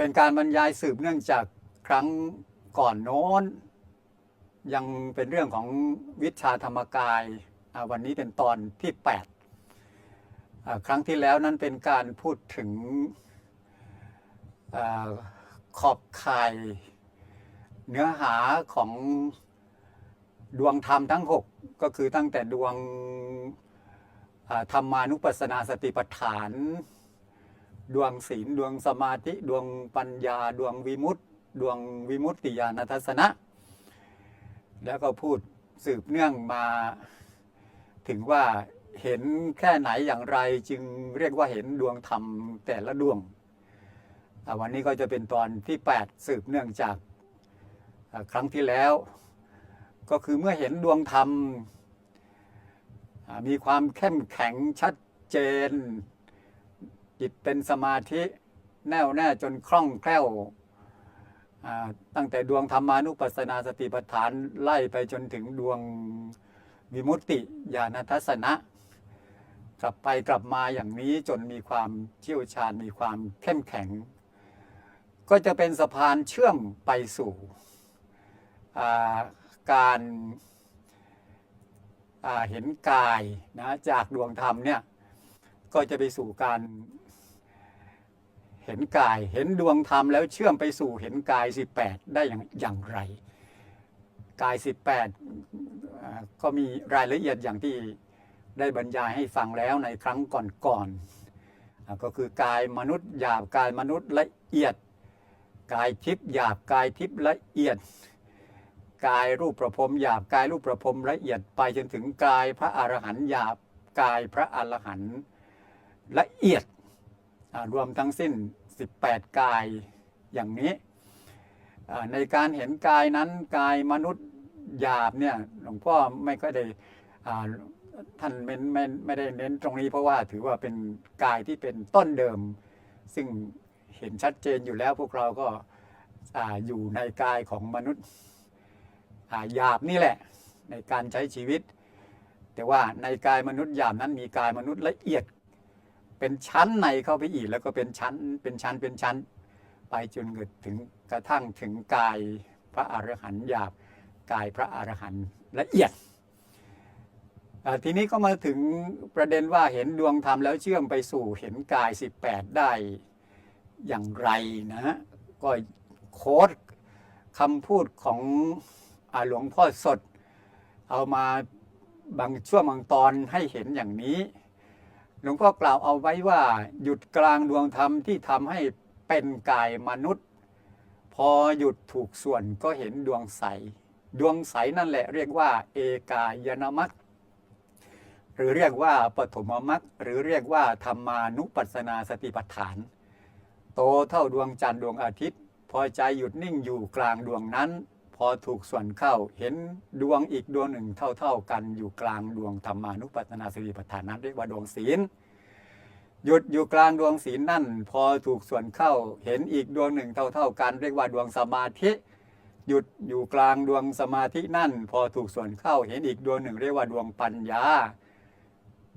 เป็นการบรรยายสืบเนื่องจากครั้งก่อนโน้น ยังเป็นเรื่องของวิชาธรรมกาย วันนี้เป็นตอนที่ 8 ครั้งที่แล้วนั้นเป็นการพูดถึงอขอบข่ายเนื้อหาของดวงธรรมทั้ง 6 ก็คือตั้งแต่ดวงธรรมานุปัสสนาสติปัฏฐาน ดวงศีลดวงสมาธิดวงปัญญา ดวงวิมุตติ ดวงวิมุตติญาณทัศนะ แล้วก็พูดสืบเนื่องมาถึงว่าเห็นแค่ไหนอย่างไรจึงเรียกว่าเห็นดวงธรรมแต่ละดวง วันนี้ก็จะเป็นตอนที่ 8 สืบเนื่องจากครั้งที่แล้ว ก็คือเมื่อเห็นดวงธรรม มีความเข้มแข็งชัดเจน จิตเป็นสมาธิแน่วแน่จนคล่องแคล่วตั้งแต่ดวงธรรมานุปัสสนาสติปัฏฐานไล่ไปจนถึงดวงวิมุตติญาณทัศนะ กลับไปกลับมาอย่างนี้จนมีความเชี่ยวชาญมีความเข้มแข็ง ก็จะเป็นสะพานเชื่อมไปสู่การาเห็นกายนะจากดวงธรรมเนี่ยก็จะไปสู่การ เห็นกาย เห็นดวงธรรมแล้วเชื่อมไปสู่เห็นกาย 18 ได้อย่างอย่างไร กาย 18 ก็มีรายละเอียดอย่างที่ได้บรรยายให้ฟังแล้วในครั้งก่อนๆอ่าก็คือกายมนุษย์หยาบกายมนุษย์ละเอียด กายทิพย์หยาบกายทิพย์ละเอียด กายรูปประพรมหยาบกายรูปประพรมละเอียดไปจนถึงกายพระอรหันต์หยาบกายพระอรหันต์ละเอียดรวมทั้งสิ้น 18 กายอย่างนี้ ในการเห็นกายนั้นกายมนุษย์หยาบเนี่ยหลวงพ่อไม่ค่อยได้ท่านไม่ไม่ไม่ได้เน้นตรงนี้เพราะว่าถือว่าเป็นกายที่เป็นต้นเดิม ซึ่งเห็นชัดเจนอยู่แล้วพวกเราก็อาอยู่ในกายของมนุษย์หยาบนี่แหละ ในการใช้ชีวิต แต่ว่าในกายมนุษย์หยาบนั้นมีกายมนุษย์ละเอียด เป็นชั้นในเข้าไปอีก แล้วก็เป็นชั้นเป็นชั้นเป็นชั้น ไปจนเกิดถึงกระทั่งถึงกายพระอรหันต์หยาบกายพระอรหันต์ละเอียดทีนี้ก็มาถึงประเด็นว่าเห็นดวงธรรมแล้วเชื่อมไปสู่เห็นกาย 18 ได้อย่างไรนะฮะก็โค้ดคำพูดของอหลวงพ่อสด เอามาบางช่วงบางตอนให้เห็นอย่างนี้ หลวงพ่อกล่าวเอาไว้ว่า หยุดกลางดวงธรรมที่ทำให้เป็นกายมนุษย์ พอหยุดถูกส่วนก็เห็นดวงใส ดวงใสนั่นแหละเรียกว่า เอกายนามัคหรือเรียกว่าปฐมมัคหรือเรียกว่าธรรมานุปัสสนาสติปัฏฐาน โตเท่าดวงจันทร์ดวงอาทิตย์ พอใจหยุดนิ่งอยู่กลางดวงนั้น พอถูกส่วนเข้าเห็นดวงอีกดวงหนึ่งเท่า ๆ กันอยู่กลางดวงธรรมานุปัสสนาสติปัฏฐานนั้นเรียกว่าดวงศีลหยุดอยู่กลางดวงศีลนั่น พอถูกส่วนเข้าเห็นอีกดวงหนึ่งเท่า ๆ กันเรียกว่าดวงสมาธิหยุดอยู่กลางดวงสมาธินั่น พอถูกส่วนเข้าเห็นอีกดวงหนึ่ง เรียกว่าดวงปัญญา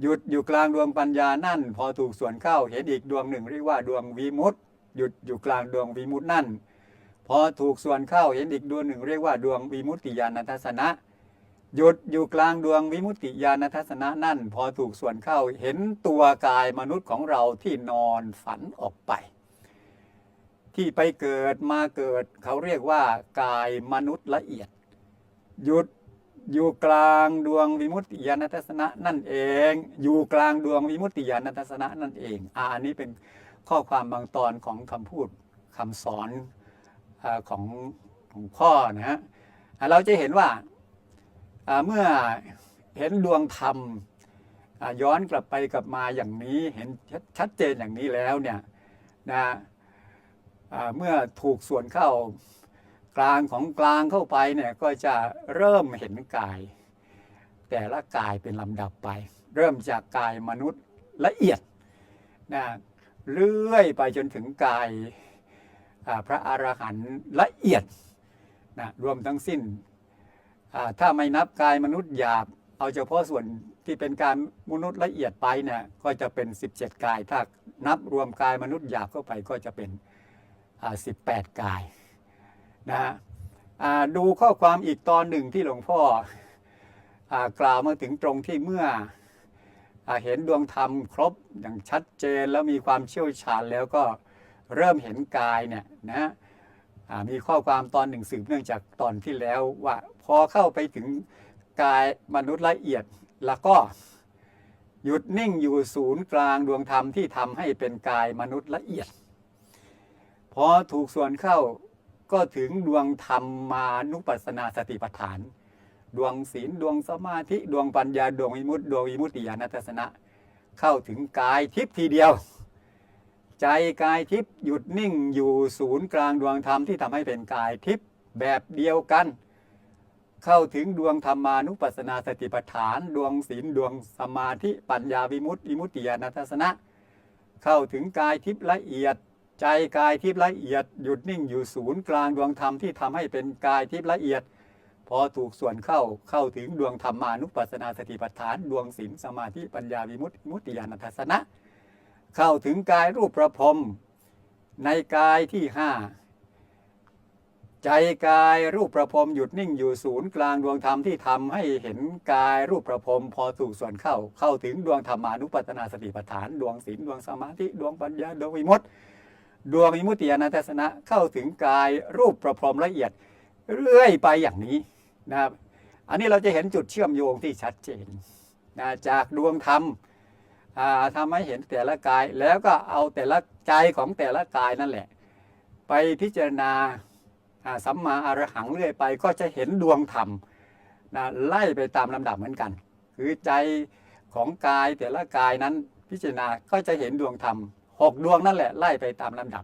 หยุดอยู่กลางดวงปัญญานั่น พอถูกส่วนเข้าเห็นอีกดวงหนึ่ง เรียกว่าดวงวิมุตติ หยุดอยู่กลางดวงวิมุตตินั่น พอถูกส่วนเข้าเห็นอีกดวงหนึ่ง เรียกว่าดวงวิมุตติญาณทัศนะ หยุดอยู่กลางดวงวิมุตติญาณทัศนะนั่น พอถูกส่วนเข้าเห็นตัวกายมนุษย์ของเราที่นอนฝันออกไป ที่ไปเกิดมาเกิดเขาเรียกว่ากายมนุษย์ละเอียด หยุดอยู่กลางดวงวิมุตติญาณทัศนะนั่นเอง อยู่กลางดวงวิมุตติญาณทัศนะนั่นเองอ่าอันนี้เป็นข้อความบางตอนของคำพูดคำสอน ของของพ่อนะฮะเราจะเห็นว่าเมื่อเห็นดวงธรรมย้อนกลับไปกลับมาอย่างนี้เห็นชัดชัดเจนอย่างนี้แล้วเนี่ยนะเมื่อถูกส่วนเข้ากลางของกลางเข้าไปเนี่ยก็จะเริ่มเห็นกาย แต่ละกายเป็นลำดับไป เริ่มจากกายมนุษย์ละเอียดนะเรื่อยไปจนถึงกาย พระอรหันต์ละเอียดนะรวมทั้งสิ้น ถ้าไม่นับกายมนุษย์หยาบ เอาเฉพาะส่วนที่เป็นการมนุษย์ละเอียดไปเนี่ยก็จะเป็น 17 กาย ถ้านับรวมกายมนุษย์หยาบเข้าไปก็จะเป็น 18 กายนะฮะดูข้อความอีกตอนหนึ่งที่หลวงพ่ออกล่าวมาถึงตรงที่เมื่ออเห็นดวงธรรมครบอย่างชัดเจนแล้วมีความเชี่ยวชาญแล้วก็ เริ่มเห็นกายเนี่ยนะมีข้อความตอนหนึ่งสืบเนื่องจากตอนที่แล้วว่าพอเข้าไปถึงกายมนุษย์ละเอียดแล้วก็หยุดนิ่งอยู่ศูนย์กลางดวงธรรมที่ทำให้เป็นกายมนุษย์ละเอียด พอถูกส่วนเข้าก็ถึงดวงธรรมมานุปัสสนาสติปัฏฐาน ดวงศีลดวงสมาธิ ดวงปัญญาดวงวิมุตติดวงวิมุตติญาณทัศนะ เข้าถึงกายทิพย์ทีเดียว ใจกายทิพย์หยุดนิ่งอยู่ศูนย์กลางดวงธรรมที่ทำให้เป็นกายทิพย์แบบเดียวกัน เข้าถึงดวงธรรมานุปัสสนาสติปัฏฐาน ดวงศีลดวงสมาธิปัญญาวิมุตติวิมุตติญาณทัศนะ เข้าถึงกายทิพย์ละเอียด ใจกายทิพย์ละเอียด หยุดนิ่งอยู่ศูนย์กลางดวงธรรมที่ทำให้เป็นกายทิพย์ละเอียด พอถูกส่วนเข้าเข้าถึงดวงธรรมานุปัสสนาสติปัฏฐาน ดวงศีลสมาธิปัญญาวิมุตติวิมุตติญาณทัศนะ เข้าถึงกายรูปประพรมในกายที่ห้าใจกายรูปประพรมหยุดนิ่งอยู่ศูนย์กลางดวงธรรมที่ทำให้เห็นกายรูปประพรมพอถูกส่วนเข้าเข้าถึงดวงธรรมานุปัสสนาสติปัฏฐาน ดวงศีลดวงสมาธิดวงปัญญาดวงวิมุตติ ดวงวิมุตติญาณทัศนะเข้าถึงกายรูปประพรมละเอียดเรื่อยไปอย่างนี้นะครับอันนี้เราจะเห็นจุดเชื่อมโยงที่ชัดเจนนะจากดวงธรรม อ่าทำให้เห็นแต่ละกาย แล้วก็เอาแต่ละใจของแต่ละกายนั่นแหละ ไปพิจารณาอ่าสัมมาอรหังเรื่อยไป ก็จะเห็นดวงธรรมนะไล่ไปตามลำดับเหมือนกัน คือใจของกายแต่ละกายนั้นพิจารณาก็จะเห็นดวงธรรมหกดวงนั่นแหละไล่ไปตามลำดับ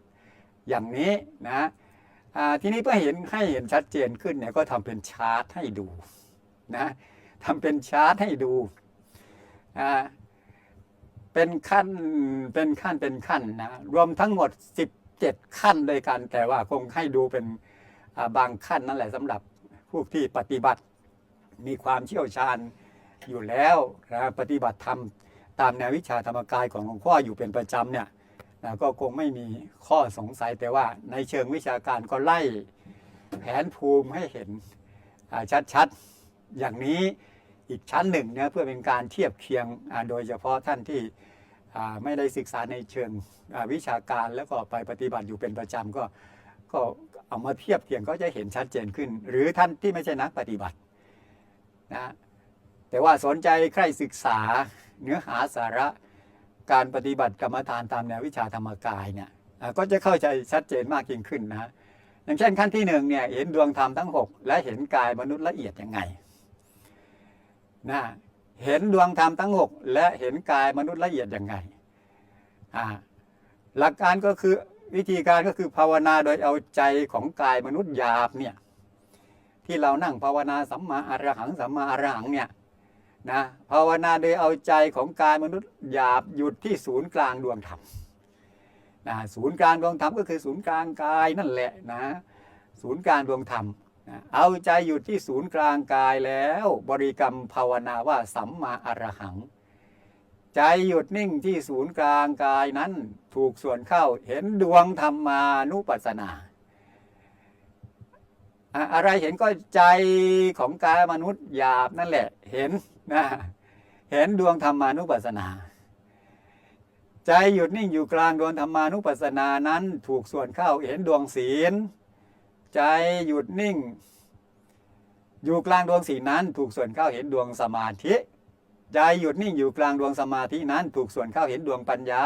อย่างนี้นะอ่าทีนี้เพื่อเห็นให้เห็นชัดเจนขึ้นเนี่ยก็ทำเป็นชาร์ตให้ดูนะทำเป็นชาร์ตให้ดูอ่า เป็นขั้นเป็นขั้นเป็นขั้นนะรวมทั้งหมด 17 ขั้นด้วยกัน แต่ว่าคงให้ดูเป็นบางขั้นนั่นแหละสำหรับผู้ที่ปฏิบัติมีความเชี่ยวชาญอยู่แล้วนะปฏิบัติธรรมตามแนววิชาธรรมกายของหลวงพ่ออยู่เป็นประจำเนี่ยนะก็คงไม่มีข้อสงสัยแต่ว่าในเชิงวิชาการก็ไล่แผนภูมิให้เห็นชัดๆ อย่างนี้อีกชั้นหนึ่งนะเพื่อเป็นการเทียบเคียงโดยเฉพาะท่านที่ ไม่ได้ศึกษาในเชิงวิชาการแล้วก็ไปปฏิบัติอยู่เป็นประจำก็ก็เอามาเทียบเคียงก็จะเห็นชัดเจนขึ้น หรือท่านที่ไม่ใช่นักปฏิบัตินะแต่ว่าสนใจใครศึกษาเนื้อหาสาระการปฏิบัติกรรมฐานตามแนววิชาธรรมกายเนี่ยก็จะเข้าใจชัดเจนมากยิ่งขึ้นนะอย่างเช่นขั้นที่หนึ่งเนี่ยเห็นดวงธรรมทั้ง 6 และเห็นกายมนุษย์ละเอียดยังไงนะ เห็นดวงธรรมทั้ง6และเห็นกายมนุษย์ละเอียดยังไงอ่าหลักการก็คือวิธีการก็คือภาวนาโดยเอาใจของกายมนุษย์หยาบเนี่ยที่เรานั่งภาวนาสัมมาอรหังสัมมาอรหังเนี่ยนะภาวนาโดยเอาใจของกายมนุษย์หยาบหยุดที่ศูนย์กลางดวงธรรมนะศูนย์กลางดวงธรรมก็คือศูนย์กลางกายนั่นแหละนะศูนย์กลางดวงธรรม นะเอาใจอยู่ที่ศูนย์กลางกายแล้ว บริกรรมภาวนาว่าสัมมาอรหัง ใจหยุดนิ่งที่ศูนย์กลางกายนั้น ถูกส่วนเข้าเห็นดวงธรรมานุปัสสนาอะอะไรเห็นก็ใจของกายมนุษย์หยาบนั่นแหละเห็นนะเห็นดวงธรรมานุปัสสนา ใจหยุดนิ่งอยู่กลางดวงธรรมานุปัสสนานั้น ถูกส่วนเข้าเห็นดวงศีล ใจหยุดนิ่ง อยู่กลางดวงศีนั้น ถูกส่วนเข้าเห็นดวงสมาธิ ใจหยุดนิ่งอยู่กลางดวงสมาธินั้น ถูกส่วนเข้าเห็นดวงปัญญา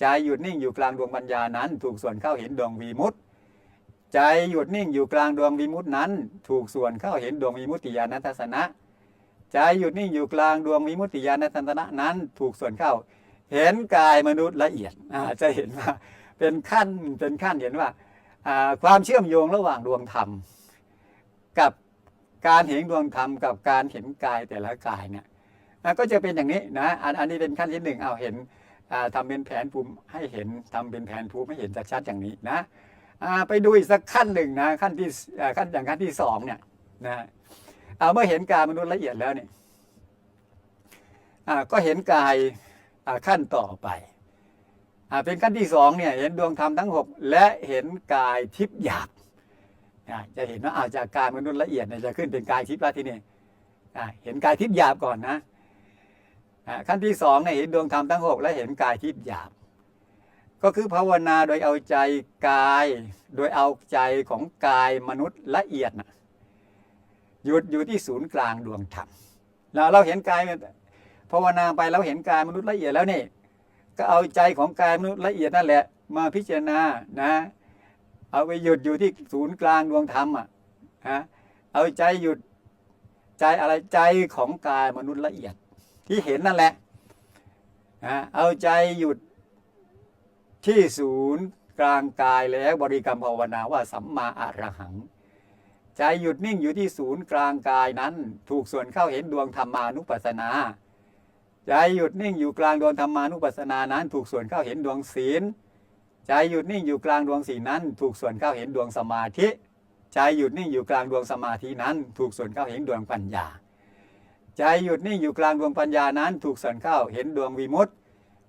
ใจหยุดนิ่งอยู่กลางดวงปัญญานั้น ถูกส่วนเข้าเห็นดวงวีมุตใจหยุดนิ่งอยู่กลางดวงวีมุตนั้น ถูกส่วนเข้าเห็นดวงวีมุตติญาณทัศนะใจหยุดนิ่งอยู่กลางดวงวิมุตติญาณทัศนะนั้น ถูกส่วนเข้า เห็นกายมนุษย์ละเอียดจะเห็นว่าเป็นขั้นเป็นขั้นเห็นว่า ความเชื่อมโยงระหว่างดวงธรรม กับการเห็นดวงธรรมกับการเห็นกายแต่ละกายเนี่ยก็จะเป็นอย่างนี้นะอันอันนี้เป็นขั้นที่หนึ่งเอาเห็นอ่าทำเป็นแผนภูมิให้เห็นทำเป็นแผนภูมิให้เห็นชัดๆอย่างนี้นะไปดูอีกสักขั้นหนึ่งนะขั้นที่ขั้นอย่างขั้นที่สองเนี่ยนะเมื่อเห็นกายมนุษย์ละเอียดแล้วเนี่ยก็เห็นกายขั้นต่อไป อ่าเป็นขั้นที่สองเนี่ยเห็นดวงธรรมทั้งหกและเห็นกายทิพย์หยาบอ่าจะเห็นว่าอาจากกายมนุษย์ละเอียดเนี่ยจะขึ้นเป็นกายทิพย์ล้วทีนี้อ่าเห็นกายทิพย์หยาบก่อนนะอ่าขั้นที่สองเนี่ยเห็นดวงธรรมทั้งหกและเห็นกายทิพย์หยาบ ก็คือภาวนาโดยเอาใจกาย โดยเอาใจของกายมนุษย์ละเอียดนะหยุดอยู่ที่ศูนย์กลางดวงธรรมแล้วเราเห็นกายภาวนาไปเราเห็นกายมนุษย์ละเอียดแล้วนี่ ก็เอาใจของกายมนุษย์ละเอียดนั่นแหละ มาพิจารณานะ เอาไปหยุดอยู่ที่ศูนย์กลางดวงธรรมอะฮะเอาใจหยุดใจอะไรใจของกายมนุษย์ละเอียด ที่เห็นนั่นแหละนะเอาใจหยุดที่ศูนย์กลางกายแล้วบริกรรมภาวนาว่าสัมมาอรหัง ใจหยุดนิ่งอยู่ที่ศูนย์กลางกายนั้น ถูกส่วนเข้าเห็นดวงธรรมานุปัสสนา ใจหยุดนิ่งอยู่กลางดวงธรรมานุปัสสนานั้น ถูกส่วนเข้าเห็นดวงศีลใจหยุดนิ่งอยู่กลางดวงศีลนั้น ถูกส่วนเข้าเห็นดวงสมาธิใจหยุดนิ่งอยู่กลางดวงสมาธินั้น ถูกส่วนเข้าเห็นดวงปัญญาใจหยุดนิ่งอยู่กลางดวงปัญญานั้น ถูกส่วนเข้าเห็นดวงวิมุตติ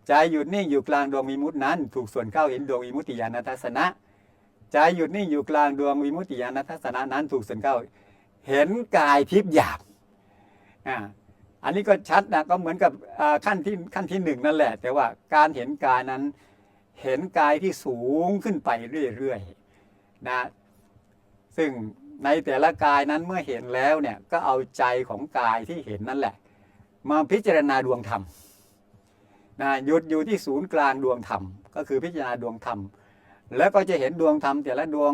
ใจหยุดนิ่งอยู่กลางดวงวิมุตตินั้น ถูกส่วนเข้าเห็นดวงวิมุตติญาณทัศนะใจหยุดนิ่งอยู่กลางดวงวิมุตติญาณทัศนะนั้น ถูกส่วนเข้าเห็นกายทิพย์หยาบ อันนี้ก็ชัดนะก็เหมือนกับขั้นที่ขั้นที่หนึ่งนั่นแหละ แต่ว่าการเห็นกายนั้น เห็นกายที่สูงขึ้นไปเรื่อยๆนะซึ่งในแต่ละกายนั้นเมื่อเห็นแล้วเนี่ยก็เอาใจของกายที่เห็นนั่นแหละ มาพิจารณาดวงธรรมนะหยุดอยู่ที่ศูนย์กลางดวงธรรม ก็คือพิจารณาดวงธรรม แล้วก็จะเห็นดวงธรรมแต่ละดวง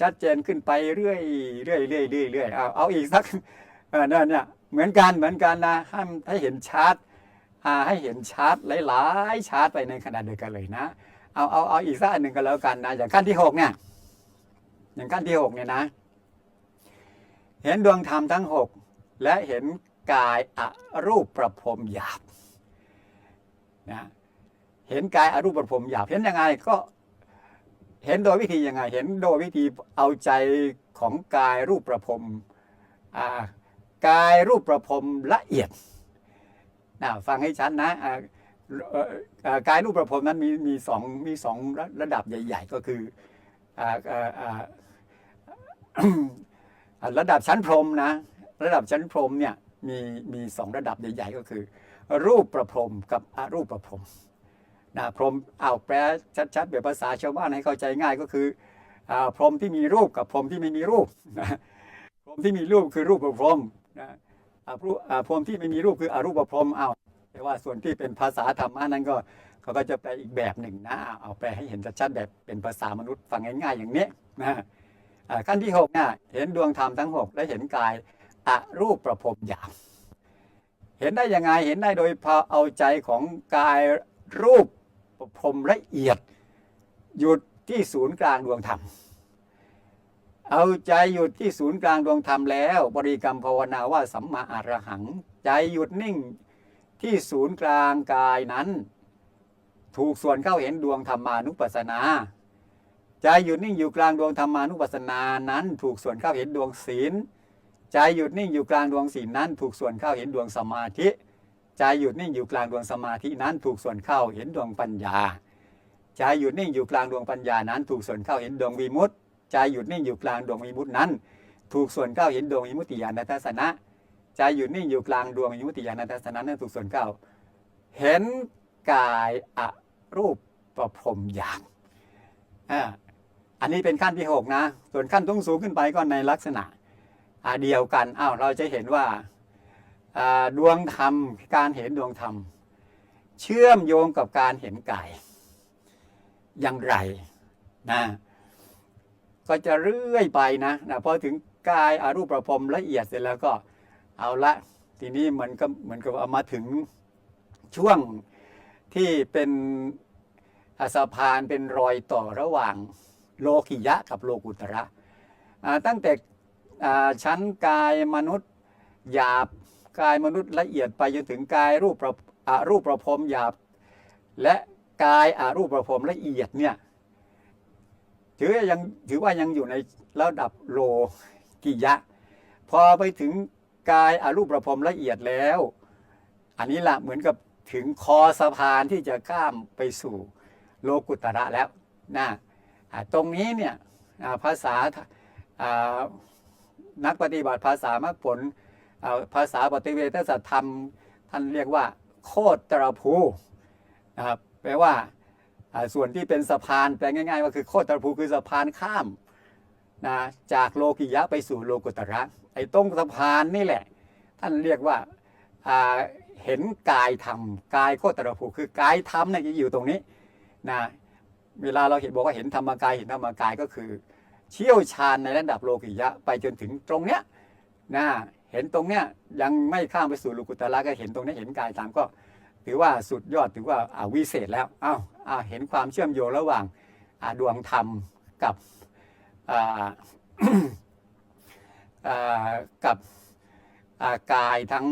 ชัดเจนขึ้นไปเรื่อยเรื่อยเรื่อยเรื่อยเอยเอาเอาอีกสักนั่นเนี่ย เหมือนกันเหมือนกันนะให้ให้เห็นชาร์ตให้เห็นชาร์ตหลายๆชาร์ตไปในขณะเดียวกันเลยนะเอาเอาเอาอีกสักอันหนึ่งก็แล้วกันนะอย่างขั้นที่หกเนี่ยอย่างขั้นที่หกเนี่ยนะ เห็นดวงธรรมทั้งหกและเห็นกายอรูปประพรมหยาบนะเห็นกายอรูปประพรมหยาบเห็นยังไงก็เห็นโดยวิธียังไง เห็นโดยวิธีเอาใจของกายรูปประพรมอ่า กายรูปประพรมละเอียดนะฟังให้ชัดนะกายรูปประพรมนั้นมีมีสองมีสองระระดับใหญ่ ๆ ก็คือระดับชั้นพรมนะระดับชั้นพรมเนี่ยมีมีสองระดับใหญ่ ๆ ก็คือ รูปประพรมกับอรูปประพรมนะพรมเอาแปลชัดๆแบบภาษาชาวบ้านให้เข้าใจง่ายก็คืออพรมที่มีรูปกับพรมที่ไม่มีรูปนะพรมที่มีรูปคือรูปประพรม นะอ่าพรหมอ่าพรมที่ไม่มีรูปคืออรูปประพรมเอาแต่ว่าส่วนที่เป็นภาษาธรรมะนั้นก็เขาก็จะแปลอีกแบบหนึ่งนะเอาแปลให้เห็นชัดๆแบบเป็นภาษามนุษย์ฟังง่ายๆอย่างนี้นะขั้นที่หกเนี่ยเห็นดวงธรรมทั้งหกและเห็นกายอรูปประพรมหยาบเห็นได้ยังไงเห็นได้โดยพอเอาใจของกายรูปประพรมละเอียด หยุดที่ศูนย์กลางดวงธรรม เอาใจหยุดที่ศูนย์กลางดวงธรรมแล้ว บริกรรมภาวนาว่าสัมมาอรหัง ใจหยุดนิ่งที่ศูนย์กลางกายนั้น ถูกส่วนเข้าเห็นดวงธรรมานุปัสสนาใจหยุดนิ่งอยู่กลางดวงธรรมานุปัสสนานั้น ถูกส่วนเข้าเห็นดวงศีลใจหยุดนิ่งอยู่กลางดวงศีลนั้น ถูกส่วนเข้าเห็นดวงสมาธิใจหยุดนิ่งอยู่กลางดวงสมาธินั้น ถูกส่วนเข้าเห็นดวงปัญญาใจหยุดนิ่งอยู่กลางดวงปัญญานั้น ถูกส่วนเข้าเห็นดวงวิมุตติ ใจหยุดนิ่งอยู่กลางดวงวิมุตินั้น ถูกส่วนเข้าเห็นดวงวิมุติญาณทัศนะใจหยุดนิ่งอยู่กลางดวงวิมุติญาณทัศนะนั้นถูกส่วนเข้าเห็นกายอรูปประพรมญาณอ่าอันนี้เป็นขั้นที่หกนะ ส่วนขั้นต้องสูงขึ้นไปก็ในลักษณะเดียวกันอ้าวเราจะเห็นว่าอ่าดวงธรรมการเห็นดวงธรรม เชื่อมโยงกับการเห็นกายอย่างไรนะ ก็จะเรื่อยไปนะนะพอถึงกายอารูปประพรมละเอียดเสร็จแล้วก็เอาละทีนี้มันก็เหมือนกับเอามาถึงช่วงที่เป็นอาสะพานเป็นรอยต่อระหว่างโลกิยะกับโลกุตระตั้งแต่ชั้นกายมนุษย์หยาบกายมนุษย์ละเอียดไปจนถึงกายรูปประอารูปประพรมหยาบ และกายอารูปประพรมละเอียดเนี่ย ถือว่ายังถือว่ายังอยู่ในระดับโลกิยะ พอไปถึงกายอารูปประพรมละเอียดแล้ว อันนี้ละเหมือนกับถึงคอสะพานที่จะข้ามไปสู่โลกุตระแล้วนะตรงนี้เนี่ยภาษานักปฏิบัติภาษามรรคผลภาษาปฏิเวทสัตธรรม ท่านเรียกว่า โคตรภูนะครับแปลว่า ส่วนที่เป็นสะพานแปลง่ายๆ ว่าคือโคตรภูคือสะพานข้ามนะจากโลกิยะไปสู่โลกุตระไอ้ตรงสะพานนี่แหละ ท่านเรียกว่าเห็นกายธรรมกายโคตรภูคือกายธรรมเนี่ยจะอยู่ตรงนี้นะเวลาเราเห็นบอกว่าเห็นธรรมกายเห็นธรรมกายก็คือ เชี่ยวชาญในระดับโลกิยะไปจนถึงตรงเนี้ยนะเห็นตรงเนี้ยยังไม่ข้ามไปสู่โลกุตระก็เห็นตรงนี้เห็นกายธรรมก็ ถือว่าสุดยอดถือว่าอาวิเศษแล้วอ้าว เห็นความเชื่อมโยงระหว่างดวงธรรมกับกับอ่ากายทั้ง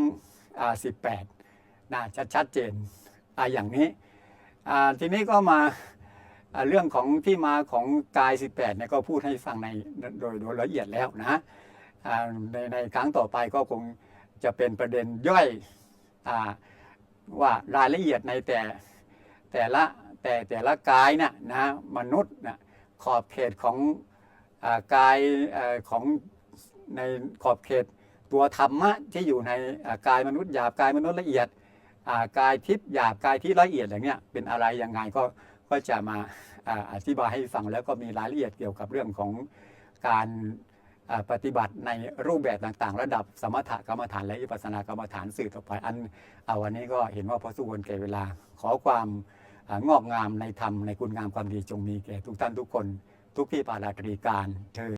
18นะชัดชัดเจนออย่างนี้ทีนี้ก็มาเรื่องของที่มาของกาย 18เนี่ยก็พูดให้ฟังในโดยโดยละเอียดแล้วนะในในครั้งต่อไปก็คงจะเป็นประเด็นย่อยอว่ารายละเอียดในแต่แต่ละ แต่แต่ละกายนะนะมนุษย์นะขอบเขตของอากายอของในขอบเขตตัวธรรมะที่อยู่ในากายมนุษย์หยาบกายมนุษย์ละเอียดากายทิพย์หยาบกายที่ละเอียดอย่างเนี้ยเป็นอะไรยังไงก็ก็จะมาอธิบายให้ฟังแล้วก็มีรายละเอียดเกี่ยวกับเรื่องของการปฏิบัติในรูปแบบต่างๆ ระดับสมถกรรมฐานและวิปัสสนากรรมฐานสื่อต่อไปอันเอาวันนี้ก็เห็นว่าพอสุวรรณแก่เวลาขอความ งอกงามในธรรมในคุณงามความดีจงมีแก่ทุกท่านทุกคน ทุกที่ปาราตรีการเธอ